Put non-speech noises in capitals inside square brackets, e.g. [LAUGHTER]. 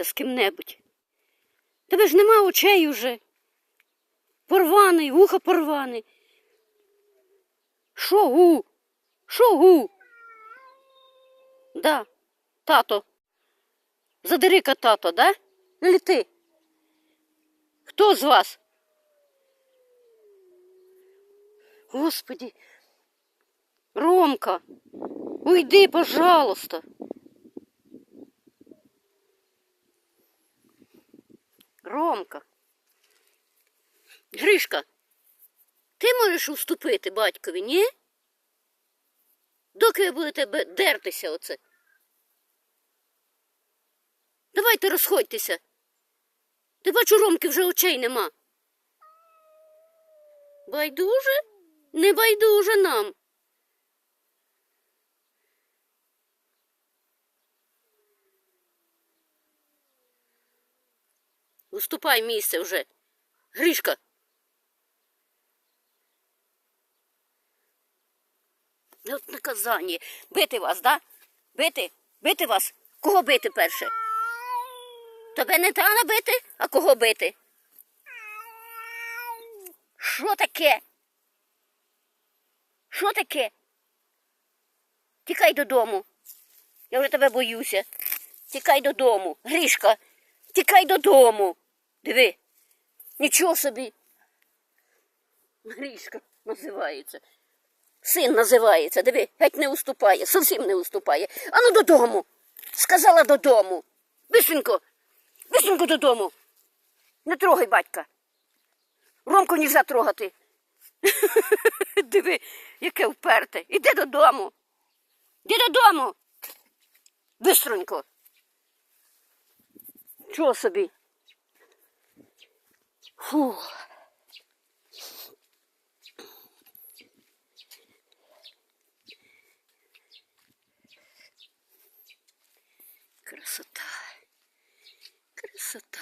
зустрітися з ким-небудь. Тебе ж нема очей уже. Порваний, вуха порваний. Шо гу? Шо гу? Да, тато. Задери-ка тато, да? Или ти? Хто з вас? Господи, Ромка, уйди, пожалуйста. Ромка. Гришка, ти можеш уступити батькові, ні? Доки ви будете дертися оце? Давайте розходьтеся. Ти бачу, Ромки вже очей нема. Байдуже? Не байдуже нам. Уступай місце вже. Гришка. От наказання. Бити вас, да? Бити? Бити вас? Кого бити перше? Тебе не треба бити, а кого бити? Що таке? Що таке? Тікай додому. Я вже тебе боюся. Тікай додому. Грішка, тікай додому. Диви. Нічого собі. Грішка називається. Син називається, диви, геть не уступає, зовсім не уступає. Ану додому. Сказала додому. Бисенько, бисенько додому. Не трогай батька. Ромку нельзя трогати. [LAUGHS] Диви, яке вперте. Іди додому. Іди додому. Бистронько. Чого собі? Фух. Красота. Красота